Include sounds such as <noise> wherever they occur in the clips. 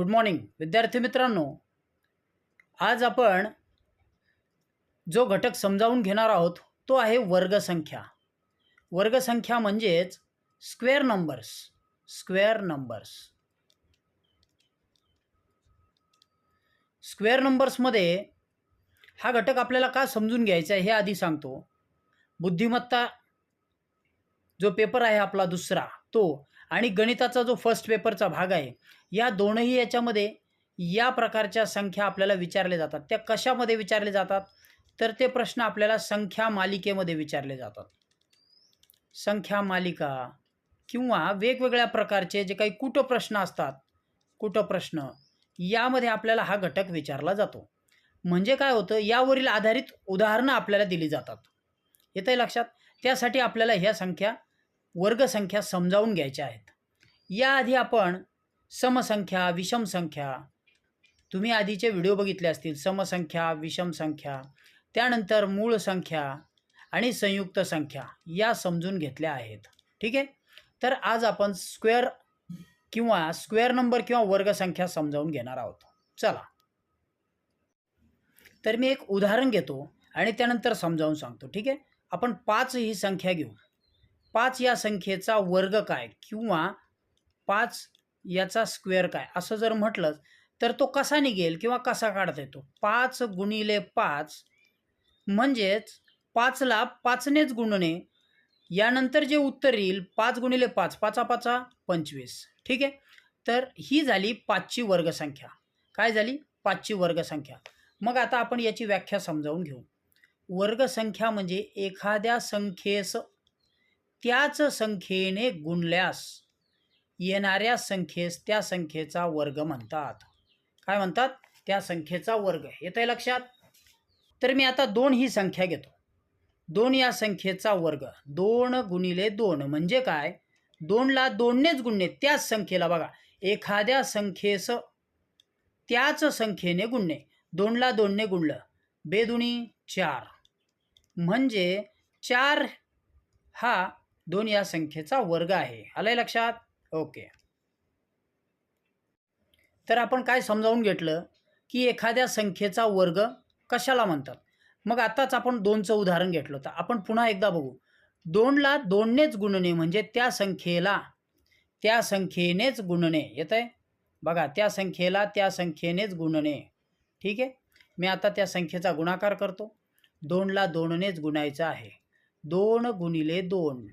Good morning विद्यार्थी मित्रांनो. आज आपण जो घटक समजावून घेणार आहोत तो आहे वर्गसंख्या. वर्गसंख्या म्हणजेच square numbers square numbers square नंबर्समध्ये हा घटक आपल्याला का समजून घ्यायचा आहे हे आधी सांगतो. बुद्धिमत्ता जो पेपर आहे आपला दुसरा तो आणि गणिताचा जो फर्स्ट पेपरचा भाग आहे या दोनही याच्यामध्ये या प्रकारच्या संख्या आपल्याला विचारले जातात. त्या कशामध्ये विचारले जातात? तर ते प्रश्न आपल्याला संख्या मालिकेमध्ये विचारले जातात. संख्या मालिका किंवा वेगवेगळ्या प्रकारचे जे काही कुठं प्रश्न असतात कुठं प्रश्न यामध्ये आपल्याला हा घटक विचारला जातो. म्हणजे काय होतं? यावरील आधारित उदाहरणं आपल्याला दिली जातात. येतं लक्षात? त्यासाठी आपल्याला ह्या संख्या वर्गसंख्या समजावून घ्यायच्या आहेत. याआधी आपण समसंख्या विषम संख्या तुम्ही आधीचे व्हिडिओ बघितले असतील समसंख्या विषम संख्या त्यानंतर मूळ संख्या आणि संयुक्त संख्या या समजून घेतल्या आहेत. ठीक आहे? तर आज आपण स्क्वेअर किंवा स्क्वेअर नंबर किंवा वर्गसंख्या समजावून घेणार आहोत. चला. तर मी एक उदाहरण घेतो आणि त्यानंतर समजावून सांगतो. ठीक आहे? आपण पाच ही संख्या घेऊ. पाच या संख्येचा वर्ग काय? किंवा पाच याचा स्क्वेअर काय? असं जर म्हटलं तर तो कसा निघेल किंवा कसा काढता येतो? पाच गुणिले पाच म्हणजेच पाचला पाचनेच गुणणे यानंतर जे उत्तर येईल पाच गुणिले पाच पाचा पाचा पंचवीस. ठीक आहे? तर ही झाली पाचची वर्गसंख्या. काय झाली? पाचची वर्गसंख्या. मग आता आपण याची व्याख्या समजावून घेऊ. वर्गसंख्या म्हणजे एखाद्या संख्येस त्याच संख्येने गुणल्यास येणाऱ्या संख्येस त्या संख्येचा वर्ग म्हणतात. काय म्हणतात? त्या संख्येचा वर्ग. येत आहे लक्षात? तर मी आता दोन ही संख्या घेतो. दोन या संख्येचा वर्ग. दोन गुणिले दोन. म्हणजे काय? दोनला दोननेच गुणणे त्याच संख्येला बघा. एखाद्या संख्येस त्याच संख्येने गुणणे दोनला दोनने गुणलं. बेदुणी चार. म्हणजे चार हा दोन या संख्येचा वर्ग आहे. आलंय लक्षात? ओके. तर आपण काय समजावून घेतलं? की एखाद्या संख्येचा वर्ग कशाला म्हणतात? मग आताच आपण दोनचं उदाहरण घेतलं होतं. आपण पुन्हा एकदा बघू. दोनला दोननेच गुणणे म्हणजे त्या संख्येला त्या संख्येनेच गुणणे. येत आहे बघा त्या संख्येला त्या संख्येनेच गुणणे. ठीक आहे? मी आता त्या संख्येचा गुणाकार करतो. दोनला दोननेच गुणायचं आहे. दोन गुणिले दोन.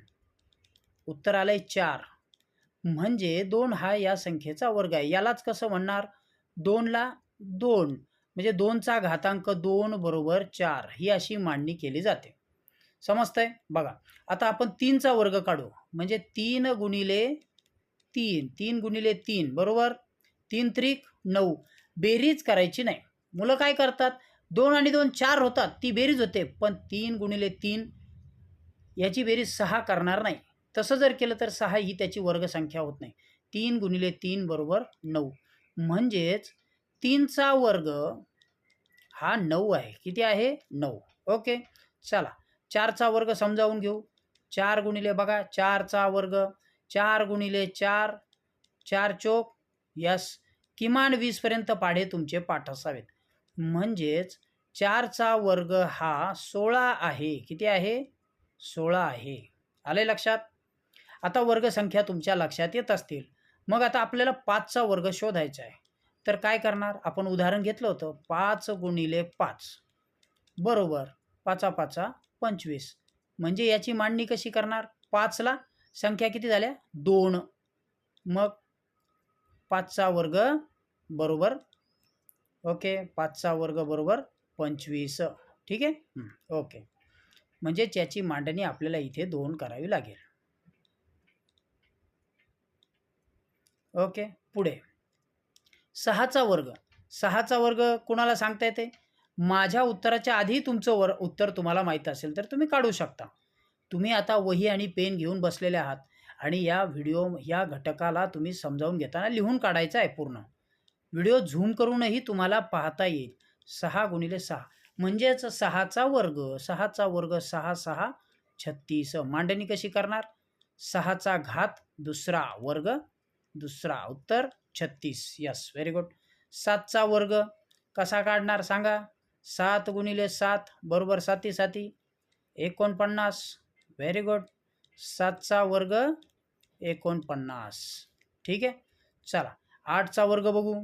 उत्तर आलंय चार. म्हणजे दोन हा या संख्येचा वर्ग आहे. यालाच कसं म्हणणार? दोनला दोन. म्हणजे दोनचा घातांक दोन बरोबर चार ही अशी मांडणी केली जाते. समजतंय? बघा. आता आपण तीनचा वर्ग काढू. म्हणजे तीन गुणिले तीन. तीन गुणिले तीन. बरोबर? तीन त्रिक नऊ. बेरीज करायची नाही. मुलं काय करतात? दोन आणि दोन चार होतात. ती बेरीज होते. पण तीन गुणिले तीन याची बेरीज सहा करणार नाही. तसं जर केलं तर सहा ही त्याची वर्गसंख्या होत नाही. तीन गुणिले तीन बरोबर नऊ. म्हणजेच तीनचा वर्ग हा नऊ आहे. किती आहे? नऊ. ओके? चला. चारचा वर्ग समजावून घेऊ. चार गुणिले बघा. चारचा वर्ग. चार गुणिले चार. चार चोक. यस. किमान वीसपर्यंत पाढे तुमचे पाठ असावेत म्हणजेच चारचा वर्ग हा सोळा आहे. किती आहे? सोळा आहे. आले लक्षात? आता वर्गसंख्या तुमच्या लक्षात येत असतील. मग आता आपल्याला पाचचा वर्ग शोधायचा आहे. तर काय करणार? आपण उदाहरण घेतलं होतं. पाच गुणिले पाच. बरोबर. पाचा पाचा पंचवीस. म्हणजे याची मांडणी कशी करणार? पाचला संख्या किती झाल्या? दोन. मग पाचचा वर्ग बरोबर. ओके. पाचचा वर्ग बरोबर पंचवीस. ठीक आहे? ओके. म्हणजेच याची मांडणी आपल्याला इथे दोन करावी लागेल. ओके पुढे. सहाचा वर्ग. सहाचा वर्ग कुणाला सांगता येते? माझ्या उत्तराच्या आधी तुमचं वर उत्तर तुम्हाला माहीत असेल तर तुम्ही काढू शकता. तुम्ही आता वही आणि पेन घेऊन बसलेले आहात आणि या व्हिडिओ या घटकाला तुम्ही समजावून घेताना लिहून काढायचा आहे पूर्ण. व्हिडिओ झूम करूनही तुम्हाला पाहता येईल. सहा गुणिले सहा. म्हणजेच सहाचा वर्ग सहाचा वर्ग सहा सहा छत्तीस. मांडणी कशी करणार? सहाचा घात दुसरा वर्ग दुसरा उत्तर छत्तीस. यस व्हेरी गुड सातचा वर्ग कसा काढणार सांगा? सात गुणिले सात बरोबर साती साती. एकोणपन्नास. व्हेरी गुड सातचा वर्ग एकोणपन्नास. ठीक आहे? चला आठचा वर्ग बघू.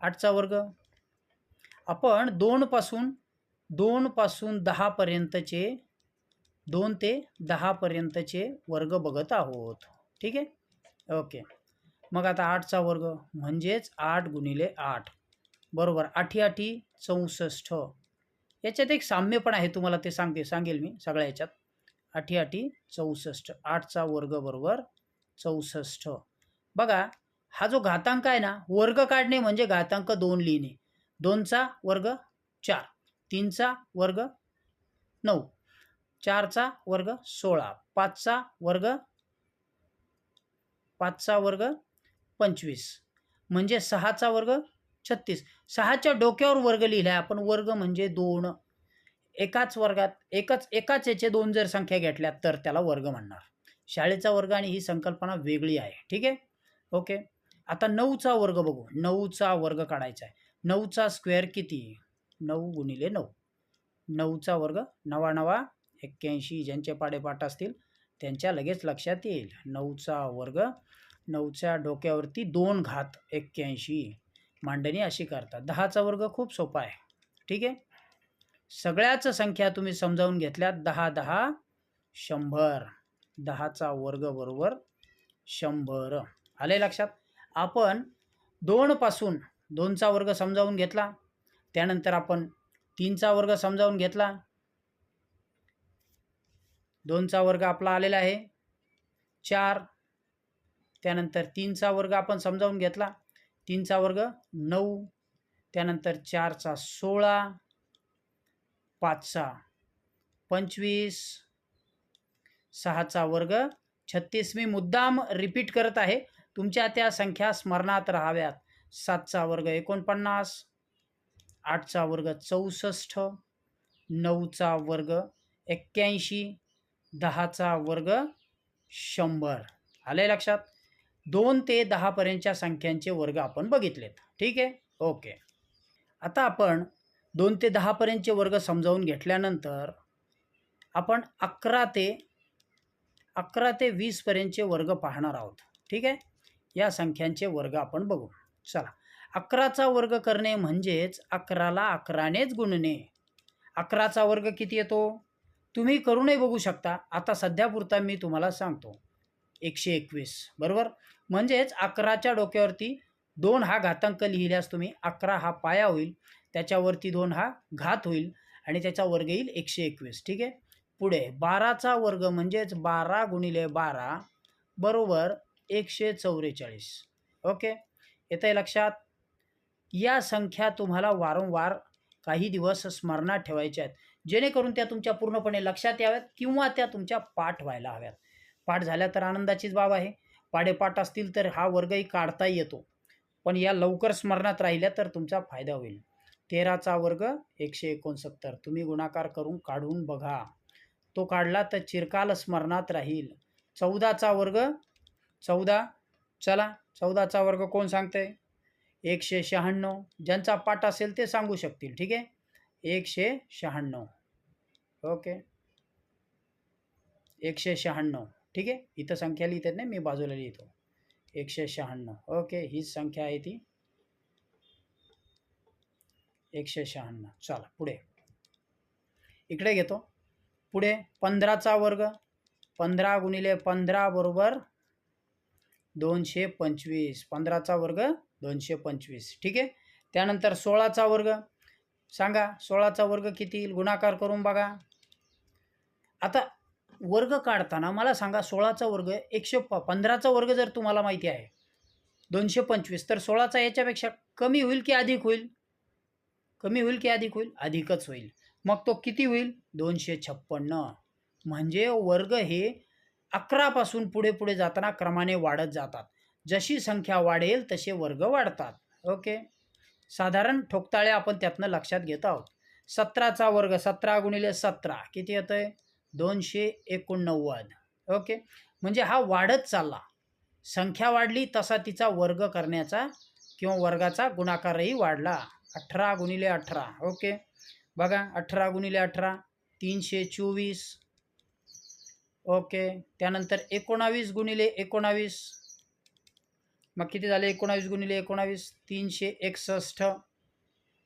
आठचा वर्ग. आपण दोनपासून दोनपासून दहापर्यंतचे दोन ते दहापर्यंतचे वर्ग बघत आहोत. ठीक आहे? ओके. मग आता आठचा वर्ग म्हणजेच आठ गुणिले आठ. बरोबर आठी आठी चौसष्ट. याच्यात एक साम्य पण आहे तुम्हाला ते सांगते सांगेल मी सगळ्या याच्यात. आठी आठी चौसष्ट आठचा वर्ग बरोबर चौसष्ट. बघा हा जो घातांक आहे ना वर्ग काढणे म्हणजे घातांक दोन लिहिणे. दोनचा वर्ग चार तीनचा वर्ग नऊ चारचा वर्ग सोळा पाचचा वर्ग पाचचा वर्ग पंचवीस. म्हणजे सहाचा वर्ग छत्तीस. सहाच्या डोक्यावर वर्ग लिहिला आहे आपण. वर्ग म्हणजे दोन. एकाच वर्गात एकच एकाच याचे दोन जर संख्या घेतल्या तर त्याला वर्ग म्हणणार. शाळेचा वर्ग आणि ही संकल्पना वेगळी आहे. ठीक आहे? ओके? आता नऊचा वर्ग बघू. नऊचा वर्ग काढायचा आहे. नऊचा स्क्वेअर किती? नऊ गुणिले नऊ. नऊचा वर्ग नवा नवा एक्क्याऐंशी. ज्यांचे पाडेपाठ असतील त्यांच्या लगेच लक्षात येईल. नऊचा वर्ग नऊच्या डोक्यावरती दोन घात एक्क्याऐंशी. मांडणी अशी करतात. दहाचा वर्ग खूप सोपा आहे. ठीक आहे? सगळ्याच संख्या तुम्ही समजावून घेतल्यात. दहा दहा शंभर. दहाचा वर्ग बरोबर शंभर. आले लक्षात? आपण दोनपासून दोनचा वर्ग समजावून घेतला. त्यानंतर आपण तीनचा वर्ग समजावून घेतला. दोनचा वर्ग आपला आलेला आहे. चार त्यानंतर तीनचा वर्ग आपण समजावून घेतला. तीनचा वर्ग नऊ त्यानंतर चारचा सोळा पाचचा पंचवीस सहाचा वर्ग छत्तीस मी मुद्दाम रिपीट करत आहे. तुमच्या त्या संख्या स्मरणात राहाव्यात. सातचा वर्ग एकोणपन्नास आठचा वर्ग चौसष्ट नऊचा वर्ग एक्क्याऐंशी दहाचा वर्ग शंभर. आले लक्षात? दोन ते दहापर्यंतच्या संख्यांचे वर्ग आपण बघितलेत. ठीक आहे? ओके. आता आपण दोन ते दहापर्यंतचे वर्ग समजावून घेतल्यानंतर आपण अकरा ते अकरा ते वीसपर्यंतचे वर्ग पाहणार आहोत. ठीक आहे? या संख्यांचे वर्ग आपण बघू. चला. अकराचा वर्ग करणे म्हणजेच अकराला अकरानेच गुणणे. अकराचा वर्ग किती येतो? तुम्ही करूनही बघू शकता. आता सध्यापुरता मी तुम्हाला सांगतो. एकशे एकवीस. बरोबर? म्हणजेच अकराच्या डोक्यावरती दोन हा घातांक लिहिल्यास तुम्ही अकरा हा पाया होईल त्याच्यावरती दोन हा घात होईल आणि त्याचा वर्ग येईल एकशे एकवीस. ठीक आहे? पुढे बाराचा वर्ग म्हणजेच बारा गुणिले बारा बरोबर एकशे चौवेचाळीस. ओके? येतं आहे लक्षात? या संख्या तुम्हाला वारंवार काही दिवस स्मरणात ठेवायच्या आहेत. जेणेकरून त्या तुमच्या पूर्णपणे लक्षात याव्यात किंवा त्या तुमच्या पाठ व्हायला हव्यात. पाठ झाल्या तर आनंदाचीच बाब आहे. पाडेपाठ असतील तर हा वर्गही काढता येतो. पण या लवकर स्मरणात राहिल्या तर तुमचा फायदा होईल. तेराचा वर्ग एकशे एकोणसत्तर. तुम्ही गुणाकार करून काढून बघा. तो काढला तर चिरकाल स्मरणात राहील. चौदाचा वर्ग चौदा चला चौदाचा वर्ग कोण सांगतंय? एकशे शहाण्णव. ज्यांचा पाठ असेल ते सांगू शकतील. ठीक आहे? एकशे शहाण्णव. ओके. एकशे शहाण्णव. ठीक आहे? इथं संख्या लिहितात नाही मी बाजूला लिहितो. एकशे शहाण्णव. ओके हीच संख्या आहे ती. एकशे शहाण्णव. चला पुढे. इकडे घेतो. पुढे पंधराचा वर्ग. पंधरा गुणिले पंधरा बरोबर दोनशे पंचवीस. पंधराचा वर्ग दोनशे पंचवीस. ठीक आहे? त्यानंतर सोळाचा वर्ग. सांगा सोळाचा वर्ग किती येईल? गुणाकार करून बघा. आता वर्ग काढताना मला सांगा सोळाचा वर्ग एकशे प पंधराचा वर्ग जर तुम्हाला माहिती आहे दोनशे पंचवीस तर सोळाचा याच्यापेक्षा कमी होईल की अधिक होईल? कमी होईल की अधिक होईल? अधिकच होईल. मग तो किती होईल? दोनशे छप्पन्न. म्हणजे वर्ग हे अकरापासून पुढे पुढे जाताना क्रमाने वाढत जातात. जशी संख्या वाढेल तसे वर्ग वाढतात. ओके? साधारण ठोकताळे आपण त्यातनं लक्षात घेत आहोत. सतराचा वर्ग सतरा गुणिले सतरा किती येतं आहे दोनशे एकोणनव्वद. ओके? म्हणजे हा वाढत चालला. संख्या वाढली तसा तिचा वर्ग करण्याचा किंवा वर्गाचा गुणाकारही वाढला. अठरा गुणिले अठरा ओके? बघा अठरा गुणिले अठरा तीनशे चोवीस. ओके? त्यानंतर एकोणावीस गुणिले एकोणावीस. मग किती झाले? एकोणावीस गुणिले एकोणावीस तीनशे एकसष्ट.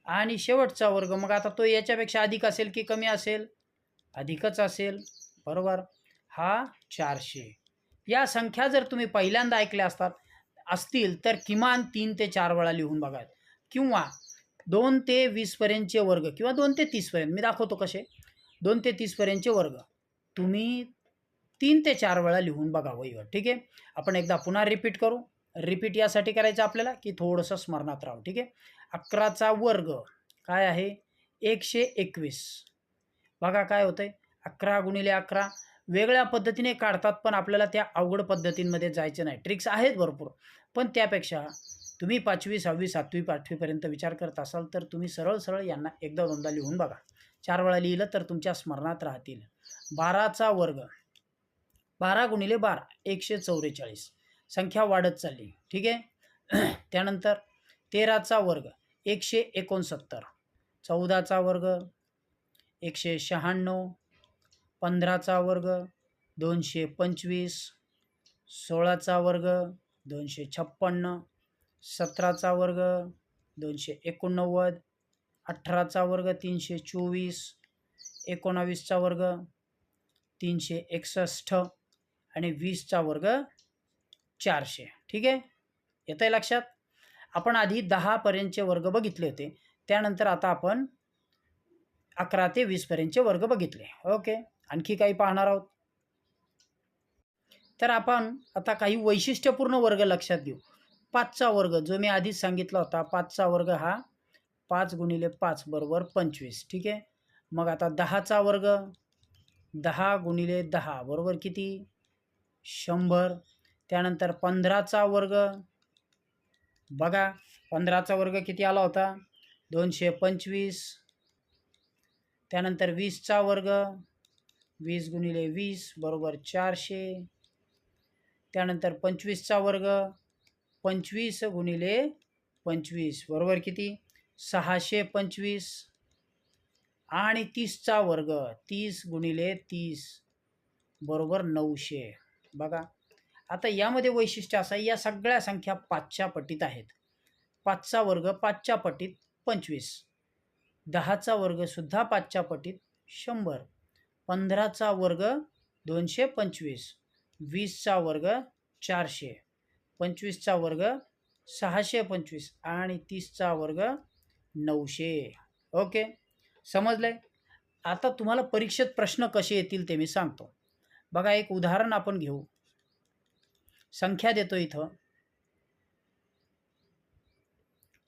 आणि शेवटचा वर्ग मग आता तो याच्यापेक्षा अधिक असेल की कमी असेल? अधिकच असेल. बरोबर? हा चारशे. या संख्या जर तुम्ही पहिल्यांदा ऐकल्या असतात असतील तर किमान तीन ते चार वेळा लिहून बघा. किंवा दोन ते वीसपर्यंतचे वर्ग किंवा दोन ते तीसपर्यंत मी दाखवतो कसे? दोन ते तीसपर्यंतचे वर्ग. तुम्ही तीन ते चार वेळा लिहून बघा वहीवर ठीक आहे? आपण एकदा पुन्हा रिपीट करू. रिपीट यासाठी करायचं आपल्याला की थोडंसं स्मरणात राहू. ठीक आहे? अकराचा वर्ग काय आहे? एकशे एकवीस. बघा काय होतं आहे अकरा गुणिले अकरा. वेगळ्या पद्धतीने काढतात पण आपल्याला त्या अवघड पद्धतींमध्ये जायचं नाही. ट्रिक्स आहेत भरपूर. पण त्यापेक्षा तुम्ही पाचवी सहावी सातवी आठवीपर्यंत विचार करत असाल तर तुम्ही सरळ सरळ यांना एकदा दोनदा लिहून बघा. चार वेळा लिहिलं तर तुमच्या स्मरणात राहतील. बाराचा वर्ग. बारा गुणिले बारा. एकशे चौवेचाळीस. संख्या वाढत चालली. ठीक आहे? <clears throat> त्यानंतर तेराचा वर्ग एकशे एकोणसत्तर. चौदाचा वर्ग एकशे शहाण्णव. पंधराचा वर्ग दोनशे पंचवीस. सोळाचा वर्ग दोनशे छप्पन्न. सतराचा वर्ग दोनशे एकोणनव्वद. अठराचा वर्ग तीनशे चोवीस. एकोणावीसचा वर्ग तीनशे एकसष्ट. आणि वीसचा वर्ग चारशे. ठीक आहे? येतं आहे लक्षात? आपण आधी दहापर्यंतचे वर्ग बघितले होते. त्यानंतर आता आपण अकरा ते वीसपर्यंतचे वर्ग बघितले. ओके? आणखी काही पाहणार आहोत? तर आपण आता काही वैशिष्ट्यपूर्ण वर्ग लक्षात घेऊ. पाचचा वर्ग जो मी आधीच सांगितला होता पाचचा वर्ग हा पाच गुणिले पाच बरोबर पंचवीस. ठीक आहे? मग आता दहाचा वर्ग दहा गुणिले दहा बरोबर किती? शंभर. त्यानंतर पंधराचा वर्ग. बघा पंधराचा वर्ग किती आला होता? दोनशे पंचवीस. त्यानंतर वीसचा वर्ग. वीस गुणिले वीस बरोबर चारशे. त्यानंतर पंचवीसचा वर्ग. पंचवीस गुणिले पंचवीस बरोबर किती? सहाशे पंचवीस. आणि तीसचा वर्ग तीस गुणिले तीस बरोबर नऊशे. बघा आता यामध्ये वैशिष्ट्य असं या सगळ्या संख्या पाचच्या पटीत आहेत. पाचचा वर्ग पाचच्या पटीत पंचवीस. दहाचा वर्गसुद्धा पाचच्या पटीत शंभर. पंधराचा वर्ग दोनशे पंचवीस. वीसचा वर्ग चारशे. पंचवीसचा वर्ग सहाशे पंचवीस आणि तीसचा वर्ग नऊशे. ओके? समजलं आहे आता तुम्हाला परीक्षेत प्रश्न कसे येतील ते मी सांगतो. बघा एक उदाहरण आपण घेऊ. संख्या देतो इथं.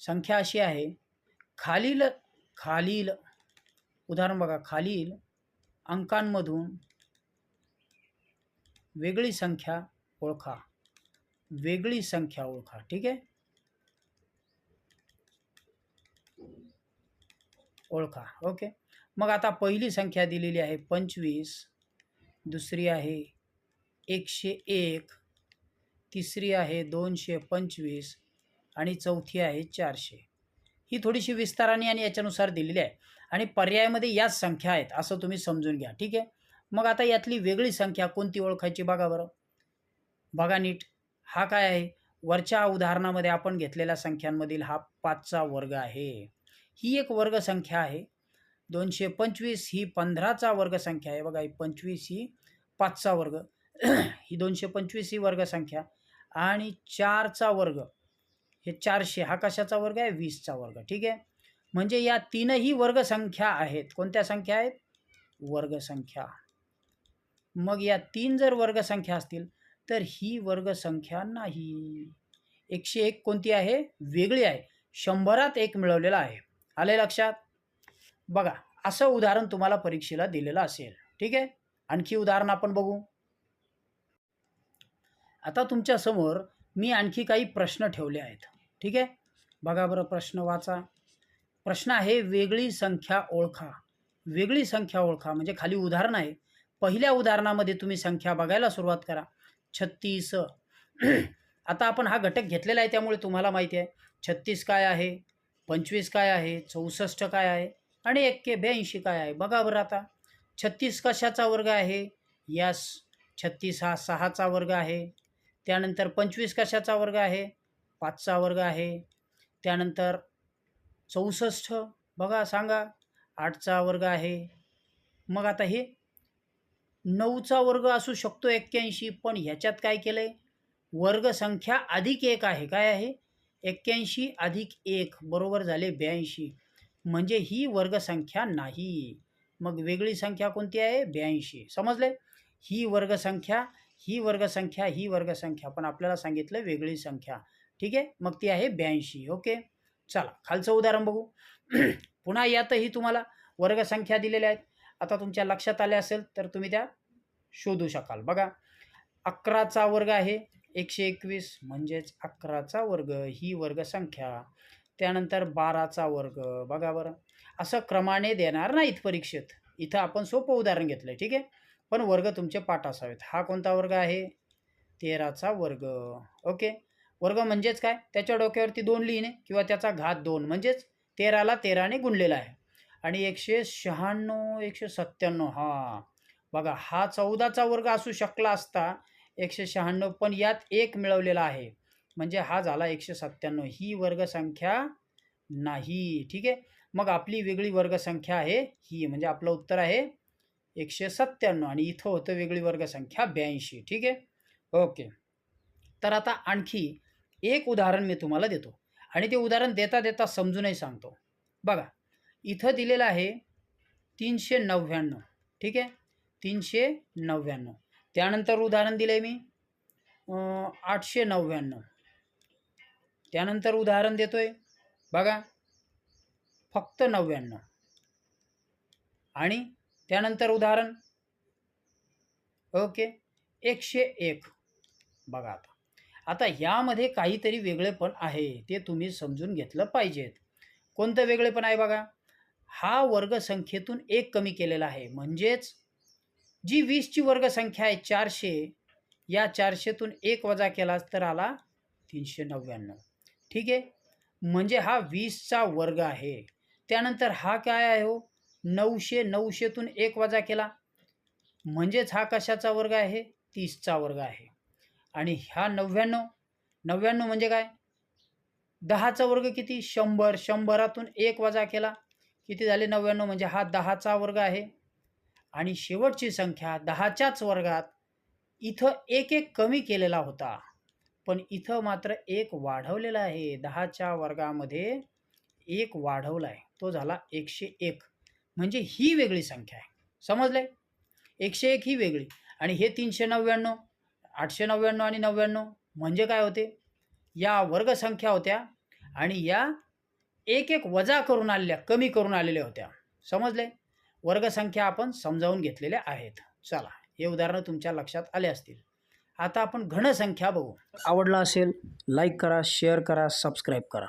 संख्या अशी आहे खालील खालील उदाहरण बघा खालील अंकांमधून वेगळी संख्या ओळखा. वेगळी संख्या ओळखा ठीक आहे? ओळखा ओके. मग आता पहिली संख्या दिलेली आहे पंचवीस दुसरी आहे एकशे एक तिसरी आहे दोनशे पंचवीस आणि चौथी आहे चारशे. ही थोडीशी विस्ताराने आणि याच्यानुसार दिलेली आहे. आणि पर्यायामध्ये याच संख्या आहेत असं तुम्ही समजून घ्या. ठीक आहे? मग आता यातली वेगळी संख्या कोणती ओळखायची बघा बरं. बघा नीट. हा काय आहे? वरच्या उदाहरणामध्ये आपण घेतलेल्या संख्यांमधील हा पाचचा वर्ग आहे. ही एक वर्ग संख्या आहे. दोनशे पंचवीस ही पंधराचा वर्ग संख्या आहे. बघा ही पंचवीस ही पाचचा वर्ग. <clears throat> ही दोनशे पंचवीस ही वर्गसंख्या आणि चारचा वर्ग. हे चारशे हा कशाचा वर्ग आहे? वीसचा वर्ग. ठीक आहे? म्हणजे या तीनही वर्गसंख्या आहेत. कोणत्या संख्या आहेत? वर्गसंख्या. मग या तीन जर वर्गसंख्या असतील तर ही वर्गसंख्या नाही. एकशे एक कोणती आहे? वेगळी आहे. शंभरात एक मिळवलेला आहे. आले लक्षात? बघा असं उदाहरण तुम्हाला परीक्षेला दिलेलं असेल. ठीक आहे? आणखी उदाहरण आपण बघू. आता तुमच्यासमोर मी आणखी काही प्रश्न ठेवले आहेत. ठीक आहे? बघा बरं प्रश्न वाचा. प्रश्न आहे वेगळी संख्या ओळखा. वेगळी संख्या ओळखा. म्हणजे खाली उदाहरण आहे. पहिल्या उदाहरणामध्ये तुम्ही संख्या बघायला सुरुवात करा. छत्तीस. <clears throat> आता आपण हा घटक घेतलेला आहे त्यामुळे तुम्हाला माहिती आहे. छत्तीस काय आहे? पंचवीस काय आहे? चौसष्ट काय आहे? आणि एक्के ब्याऐंशी काय आहे? बघा बरं आता. छत्तीस कशाचा वर्ग आहे? यस. छत्तीस हा सहाचा वर्ग आहे. त्यानंतर पंचवीस कशाचा वर्ग आहे? पाचचा वर्ग आहे. त्यानंतर चौसष्ट. बघा सांगा. आठचा वर्ग आहे. मग आता हे नऊचा वर्ग असू शकतो एक्क्याऐंशी पण ह्याच्यात काय केलं आहे वर्गसंख्या अधिक एक आहे. काय आहे? एक्क्याऐंशी अधिक एक बरोबर झाले ब्याऐंशी. म्हणजे ही वर्गसंख्या नाही. मग वेगळी संख्या कोणती आहे? ब्याऐंशी. समजले ही वर्गसंख्या ही वर्गसंख्या ही वर्गसंख्या पण आपल्याला सांगितलं वेगळी संख्या. ठीक आहे? मग ती आहे ब्याऐंशी. ओके? चला खालचं उदाहरण बघू. <clears throat> पुन्हा यातही तुम्हाला वर्गसंख्या दिलेल्या आहेत. आता तुमच्या लक्षात आल्या असेल तर तुम्ही त्या शोधू शकाल. बघा अकराचा वर्ग आहे एकशे एकवीस. म्हणजेच अकराचा वर्ग ही वर्गसंख्या. त्यानंतर बाराचा वर्ग. बघा बरं. असं क्रमाने देणार नाहीत परीक्षेत. इथं आपण सोपं उदाहरण घेतलं आहे ठीक आहे? पण वर्ग तुमचे पाठ असावेत. हा कोणता वर्ग आहे? तेराचा वर्ग. ओके. वर्ग म्हणजेच काय? त्याच्या डोक्यावरती दोन लिहिणे किंवा त्याचा घात दोन. म्हणजेच तेराला तेराने गुणलेला आहे. आणि एकशे शहाण्णव एकशे सत्त्याण्णव हा. बघा हा चौदाचा वर्ग असू शकला असता एकशे शहाण्णव पण यात एक मिळवलेला आहे. म्हणजे हा झाला एकशे सत्त्याण्णव. ही वर्गसंख्या नाही. ठीक आहे? मग आपली वेगळी वर्गसंख्या आहे ही. म्हणजे आपलं उत्तर आहे एकशे सत्त्याण्णव आणि इथं होतं वेगळी वर्गसंख्या ब्याऐंशी. ठीक आहे? ओके. तर आता आणखी एक उदाहरण मी तुम्हाला देतो. आणि ते उदाहरण देता देता समजूनही सांगतो. बघा इथं दिलेलं आहे तीनशे नव्याण्णव ठीक आहे? तीनशे नव्याण्णव त्यानंतर उदाहरण दिलं आहे मी आठशे नव्याण्णव त्यानंतर उदाहरण देतोय. बघा फक्त नव्याण्णव आणि त्यानंतर उदाहरण. ओके. एकशे एक. बघा आता. आता यामध्ये काहीतरी वेगळेपण आहे ते तुम्ही समजून घेतलं पाहिजेत. कोणतं वेगळेपण आहे बघा? हा वर्गसंख्येतून एक कमी केलेला आहे. म्हणजेच जी वीसची वर्गसंख्या आहे चारशे या चारशेतून एक वजा केलास तर आला तीनशे नव्याण्णव. ठीक आहे? म्हणजे हा वीसचा वर्ग आहे. त्यानंतर हा काय आहे हो? नऊशे नऊशेतून एक वजा केला. म्हणजेच हा कशाचा वर्ग आहे? तीसचा वर्ग आहे. आणि ह्या नव्याण्णव नव्याण्णव म्हणजे काय? दहाचा वर्ग किती? शंभर. शंभरातून एक वजा केला. किती झाले? नव्याण्णव म्हणजे हा दहाचा वर्ग आहे. आणि शेवटची संख्या दहाच्याच वर्गात इथं एक एक कमी केलेला होता. पण इथं मात्र एक वाढवलेला आहे. दहाच्या वर्गामध्ये एक वाढवला आहे तो झाला एकशे एक. म्हणजे ही वेगळी संख्या आहे. समजले एकशे एक ही वेगळी. आणि हे तीनशे नव्याण्णव आठशे नव्याण्णव आणि नव्याण्णव म्हणजे काय होते? या वर्गसंख्या होत्या आणि या एक एक वजा करून आलेल्या कमी करून आलेल्या होत्या. समजले वर्गसंख्या आपण समजावून घेतलेल्या आहेत. चला हे उदाहरणं तुमच्या लक्षात आले असतील. आता आपण घनसंख्या बघू. आवडला असेल लाईक करा शेअर करा सबस्क्राईब करा.